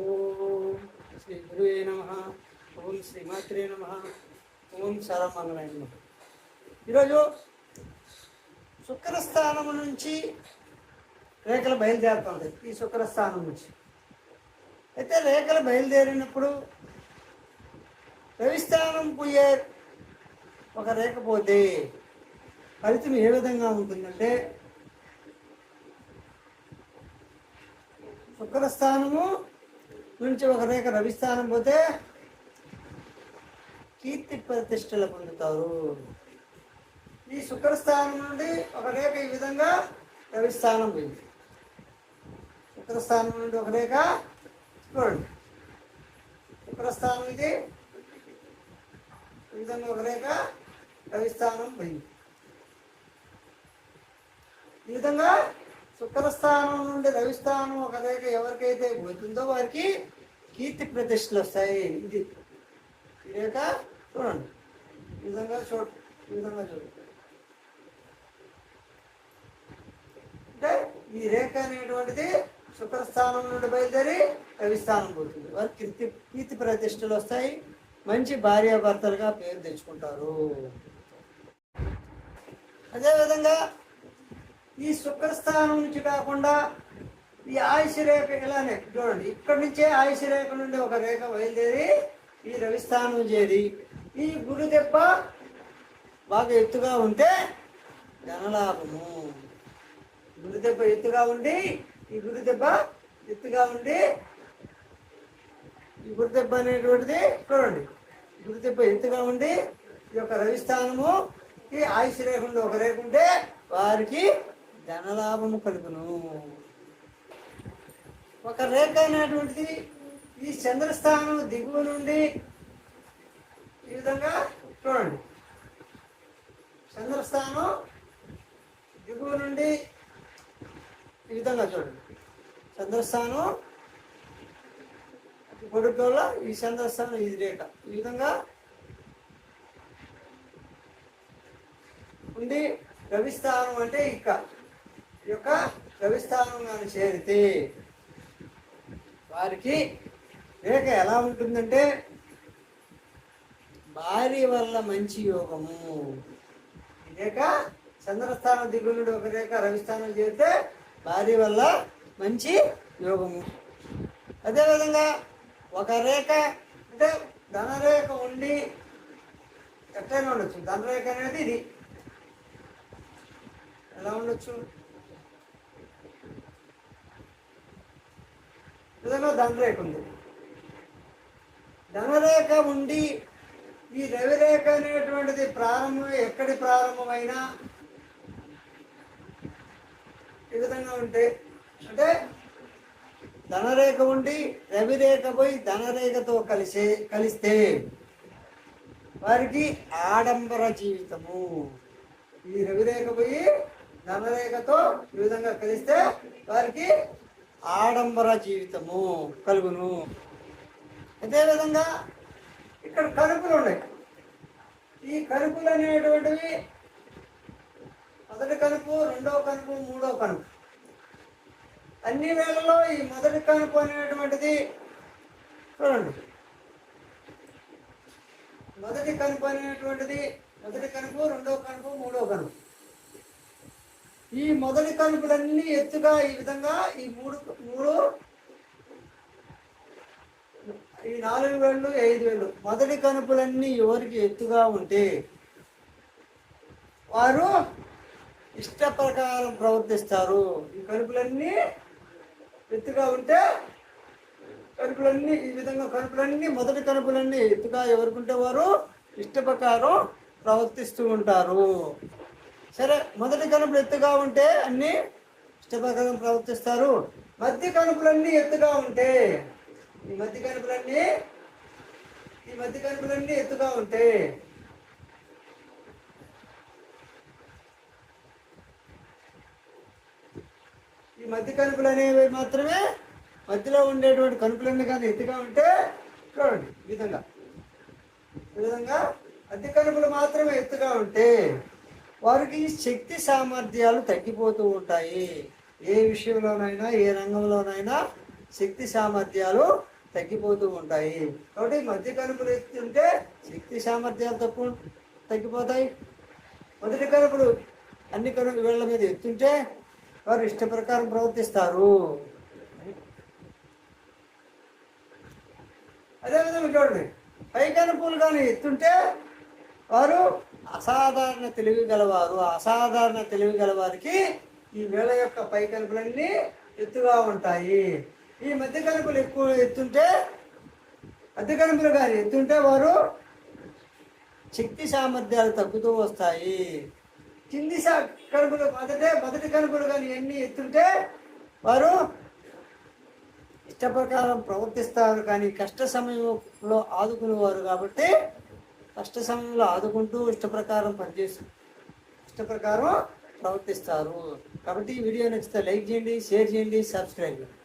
ఓం శ్రీ గురువే నమ. ఓం శ్రీమాత్రే నమ. ఓం సరమంగళాయ నమ. ఈరోజు శుక్రస్థానం నుంచి రేఖలు బయలుదేరుతుంది. ఈ శుక్రస్థానం నుంచి. అయితే రేఖలు బయలుదేరినప్పుడు రవిస్థానం పోయే ఒక రేఖ పోతే ఫలితం ఏ విధంగా ఉంటుందంటే శుక్రస్థానము నుంచి ఒక రేఖ రవిస్థానం పోతే కీర్తి ప్రతిష్టలు పొందుతారు. ఈ శుక్రస్థానం నుండి ఒక రేఖ ఈ విధంగా రవిస్థానం పోయింది. శుక్రస్థానం నుండి ఒక రేఖ చూడండి. శుక్రస్థానం ఇది ఈ విధంగా ఒక రేఖ రవిస్థానం పోయింది. ఈ విధంగా శుక్రస్థానం నుండి రవిస్థానం ఒక రేఖ ఎవరికైతే పోతుందో వారికి కీర్తి ప్రతిష్టలు వస్తాయి. ఇది ఈ రేఖ చూడండి. ఈ విధంగా చూడ విధంగా చూడండి అంటే ఈ రేఖ అనేటువంటిది శుక్రస్థానం నుండి బయలుదేరి రవిస్థానం పోతుంది. వారికి కీర్తి కీర్తి ప్రతిష్టలు వస్తాయి. మంచి భార్యాభర్తలుగా పేరు తెచ్చుకుంటారు. అదేవిధంగా ఈ శుక్రస్థానం నుంచి కాకుండా ఈ ఆయుష రేఖ ఇలానే చూడండి ఇక్కడి నుంచే ఆయుష రేఖ నుండి ఒక రేఖ బయలుదేరి ఈ రవిస్థానం చేరి ఈ గురు దెబ్బ బాగా ఎత్తుగా ఉంటే ధనలాభము. గురు దెబ్బ ఎత్తుగా ఉండి ఈ గురు దెబ్బ ఎత్తుగా ఉండి ఈ గురు దెబ్బ అనేటువంటిది చూడండి గురు దెబ్బ ఎత్తుగా ఉండి ఈ యొక్క రవిస్థానము ఈ ఆయుష రేఖ ఒక రేఖ ఉంటే వారికి ధనలాభము కలుగును. ఒక రేఖ అయినటువంటిది ఈ చంద్రస్థానం దిగువ నుండి ఈ విధంగా చూడండి. చంద్రస్థానం దిగువ నుండి ఈ విధంగా చూడండి. చంద్రస్థానం పొడుకోల ఈ చంద్రస్థానం ఇది రేఖ. ఈ విధంగా ఉండి రవిస్థానం అంటే ఇక్కడ యొక్క రవిస్థానం చేరితే వారికి రేఖ ఎలా ఉంటుందంటే భార్య వల్ల మంచి యోగము. రేఖ చంద్రస్థానం దిగులుడు ఒక రేఖ రవిస్థానం చేరితే భార్య వల్ల మంచి యోగము. అదేవిధంగా ఒక రేఖ అంటే ధనరేఖ ఉండి ఎట్లయినా ఉండొచ్చు. ధనరేఖ అనేది ఇది. ఎలా ఉండొచ్చు? విధంగా ధనరేఖ ఉంది. ధనరేఖ ఉండి ఈ రవిరేఖ అనేటువంటిది ప్రారంభం ఎక్కడి ప్రారంభమైనా ఈ విధంగా ఉంటే అంటే ధనరేఖ ఉండి రవిరేఖ పోయి ధనరేఖతో కలిసే కలిస్తే వారికి ఆడంబర జీవితము. ఈ రవిరేఖ పోయి ధనరేఖతో ఈ విధంగా కలిస్తే వారికి ఆడంబర జీవితము కలుగును. అదేవిధంగా ఇక్కడ కరుపులు ఉన్నాయి. ఈ కరుపులు అనేటువంటివి మొదటి కనుపు రెండవ కనుపు మూడో కనుపు అన్ని వేళల్లో ఈ మొదటి కనుపు అనేటువంటిది చూడండి. మొదటి కనుపు అనేటువంటిది మొదటి కనుపు రెండవ కనుపు మూడో కనుపు ఈ మొదటి కనుపులన్నీ ఎత్తుగా ఈ విధంగా ఈ మూడు మూడు ఈ నాలుగు వేళ్ళు ఐదు వేళ్ళు. మొదటి కనుపులన్నీ ఎవరికి ఎత్తుగా ఉంటే వారు ఇష్ట ప్రకారం ప్రవర్తిస్తారు. ఈ కనుపులన్నీ ఎత్తుగా ఉంటే కనుపులన్నీ ఈ విధంగా కనుపులన్నీ మొదటి కనుపులన్నీ ఎత్తుగా ఎవరుకుంటే వారు ఇష్ట ప్రకారం ప్రవర్తిస్తూ ఉంటారు. సరే మొదటి కనుపులు ఎత్తుగా ఉంటే అన్ని ఇష్ట ప్రవర్తిస్తారు. మధ్య కనుపులన్నీ ఎత్తుగా ఉంటే ఈ మధ్య కనుపులన్నీ ఈ మధ్య కనుపులన్నీ ఎత్తుగా ఉంటే ఈ మధ్య కనుపులు అనేవి మాత్రమే మధ్యలో ఉండేటువంటి కనుపులన్నీ కానీ ఎత్తుగా ఉంటే చూడండి ఈ విధంగా. ఈ విధంగా మధ్య కనుపులు మాత్రమే ఎత్తుగా ఉంటే వారికి శక్తి సామర్థ్యాలు తగ్గిపోతూ ఉంటాయి. ఏ విషయంలోనైనా ఏ రంగంలోనైనా శక్తి సామర్థ్యాలు తగ్గిపోతూ ఉంటాయి. కాబట్టి మధ్య కనుపులు ఎత్తుంటే శక్తి సామర్థ్యాలు తక్కువ తగ్గిపోతాయి. మొదటి కనుపులు అన్ని కనుక వీళ్ళ మీద ఎత్తుంటే వారు ఇష్ట ప్రకారం ప్రవర్తిస్తారు. అదేవిధంగా చూడండి పై కనుపులు కానీ ఎత్తుంటే వారు అసాధారణ తెలివి గలవారు అసాధారణ తెలివి గలవారికి ఈ వేళ యొక్క పై కలుపులన్నీ ఎత్తుగా ఉంటాయి. ఈ మధ్య కలుపులు ఎక్కువ ఎత్తుంటే మధ్య కలుపులు కానీ ఎత్తుంటే వారు శక్తి సామర్థ్యాలు తగ్గుతూ వస్తాయి. కింది సా కనుపులు మొదటే మొదటి కనుపులు కానీ ఎన్ని ఎత్తుంటే వారు ఇష్టప్రకారం ప్రవర్తిస్తారు. కానీ కష్ట సమయంలో ఆదుకునేవారు కాబట్టి కష్ట సమయంలో ఆదుకుంటూ ఇష్టప్రకారం పనిచేస్తూ ఇష్టప్రకారం ప్రవర్తిస్తారు. కాబట్టి ఈ వీడియో నచ్చితే లైక్ చేయండి షేర్ చేయండి సబ్స్క్రైబ్ చేయండి.